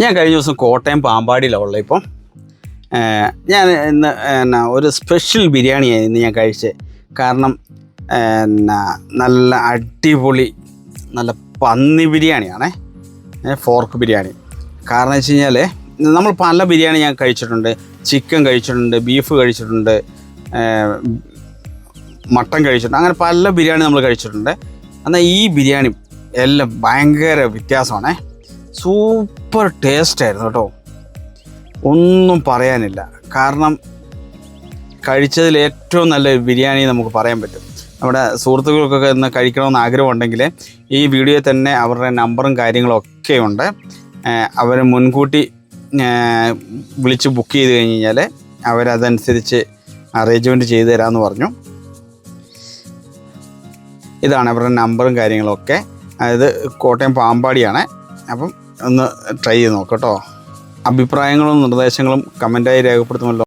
ഞാൻ കഴിഞ്ഞ ദിവസം കോട്ടയം പാമ്പാടിയിലാണ് ഉള്ളത് ഇപ്പം. ഞാൻ ഇന്ന് എന്നാ ഒരു സ്പെഷ്യൽ ബിരിയാണിയാണ് ഇന്ന് ഞാൻ കഴിച്ചത് കാരണം എന്നാ നല്ല അടിപൊളി നല്ല പന്നി ബിരിയാണിയാണേ. ഫോർക്ക് ബിരിയാണി. കാരണം വെച്ച് കഴിഞ്ഞാൽ നമ്മൾ പല ബിരിയാണി ഞാൻ കഴിച്ചിട്ടുണ്ട്. ചിക്കൻ കഴിച്ചിട്ടുണ്ട് ബീഫ് കഴിച്ചിട്ടുണ്ട് മട്ടൻ കഴിച്ചിട്ടുണ്ട് അങ്ങനെ പല ബിരിയാണി നമ്മൾ കഴിച്ചിട്ടുണ്ട്. എന്നാൽ ഈ ബിരിയാണി എല്ലാം ഭയങ്കര വ്യത്യാസമാണേ. സൂപ്പർ ടേസ്റ്റ് ആയിരുന്നു കേട്ടോ. ഒന്നും പറയാനില്ല. കാരണം കഴിച്ചതിൽ ഏറ്റവും നല്ല ബിരിയാണി നമുക്ക് പറയാൻ പറ്റും. നമ്മുടെ സുഹൃത്തുക്കൾക്കൊക്കെ ഇന്ന് കഴിക്കണമെന്ന് ആഗ്രഹമുണ്ടെങ്കിൽ ഈ വീഡിയോ തന്നെ അവരുടെ നമ്പറും കാര്യങ്ങളും ഒക്കെ ഉണ്ട്. അവർ മുൻകൂട്ടി വിളിച്ച് ബുക്ക് ചെയ്ത് കഴിഞ്ഞ് കഴിഞ്ഞാൽ അവരതനുസരിച്ച് അറേഞ്ച്മെന്റ് ചെയ്തു തരാമെന്ന് പറഞ്ഞു. ഇതാണ് അവരുടെ നമ്പറും കാര്യങ്ങളൊക്കെ അതായത് കോട്ടയം പാമ്പാടിയാണ്. അപ്പം ഒന്ന് ട്രൈ ചെയ്ത് നോക്കാം കേട്ടോ. അഭിപ്രായങ്ങളും നിർദ്ദേശങ്ങളും കമന്റായി രേഖപ്പെടുത്തുമല്ലോ.